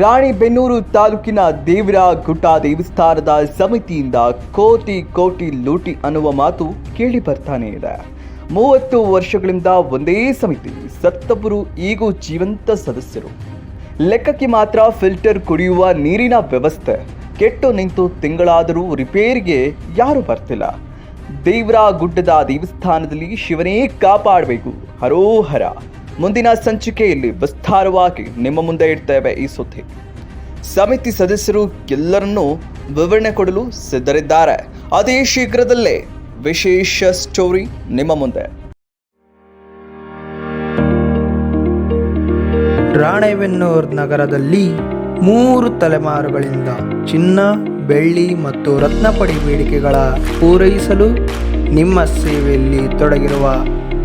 ರಾಣಿಬೆನ್ನೂರು ತಾಲೂಕಿನ ದೇವರ ಗುಟ್ಟ ದೇವಸ್ಥಾನದ ಸಮಿತಿಯಿಂದ ಕೋಟಿ ಕೋಟಿ ಲೂಟಿ ಅನ್ನುವ ಮಾತು ಕೇಳಿ ಬರ್ತಾನೆ ಇದೆ. ಮೂವತ್ತು ವರ್ಷಗಳಿಂದ ಒಂದೇ ಸಮಿತಿ, ಸತ್ತವರು ಈಗೂ ಜೀವಂತ ಸದಸ್ಯರು. ಲೆಕ್ಕಕ್ಕೆ ಮಾತ್ರ ಫಿಲ್ಟರ್ ಕುಡಿಯುವ ನೀರಿನ ವ್ಯವಸ್ಥೆ, ಕೆಟ್ಟು ನಿಂತು ತಿಂಗಳಾದರೂ ರಿಪೇರಿಗೆ ಯಾರು ಬರ್ತಿಲ್ಲ. ದೇವರ ಗುಡ್ಡದ ದೇವಸ್ಥಾನದಲ್ಲಿ ಶಿವನೇ ಕಾಪಾಡಬೇಕು, ಹರೋಹರ. ಮುಂದಿನ ಸಂಚಿಕೆಯಲ್ಲಿ ವಿಸ್ತಾರವಾಗಿ ನಿಮ್ಮ ಮುಂದೆ ಇಡ್ತೇವೆ ಈ ಸುದ್ದಿ. ಸಮಿತಿ ಸದಸ್ಯರು ಎಲ್ಲರನ್ನೂ ವಿವರಣೆ ಕೊಡಲು ಸಿದ್ಧರಿದ್ದಾರೆ. ಅದೇ ಶೀಘ್ರದಲ್ಲೇ ವಿಶೇಷ ಸ್ಟೋರಿ ನಿಮ್ಮ ಮುಂದೆ. ರಾಣೆಬೆನ್ನೂರು ನಗರದಲ್ಲಿ ಮೂರು ತಲೆಮಾರುಗಳಿಂದ ಚಿನ್ನ, ಬೆಳ್ಳಿ ಮತ್ತು ರತ್ನಪಡಿ ಬೇಡಿಕೆಗಳ ಪೂರೈಸಲು ನಿಮ್ಮ ಸೇವೆಯಲ್ಲಿ ತೊಡಗಿರುವ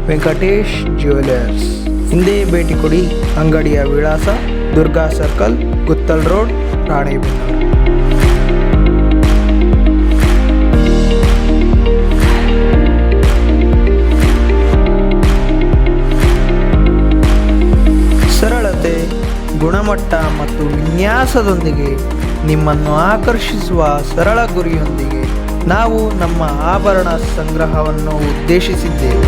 ವೆಂಕಟೇಶ್ ಜ್ಯುವೆಲರ್ಸ್. ಹಿಂದೆ ಭೇಟಿ ಕೊಡಿ ಅಂಗಡಿಯ ವಿಳಾಸ ದುರ್ಗಾ ಸರ್ಕಲ್, ಗುತ್ತಲ್ ರೋಡ್, ರಾಣೆಬೆನ್ನೂರು. ಸರಳತೆ, ಗುಣಮಟ್ಟ ಮತ್ತು ವಿನ್ಯಾಸದೊಂದಿಗೆ ನಿಮ್ಮನ್ನು ಆಕರ್ಷಿಸುವ ಸರಳ ಗುರಿಯೊಂದಿಗೆ ನಾವು ನಮ್ಮ ಆಭರಣ ಸಂಗ್ರಹವನ್ನು ಉದ್ದೇಶಿಸಿದ್ದೇವೆ.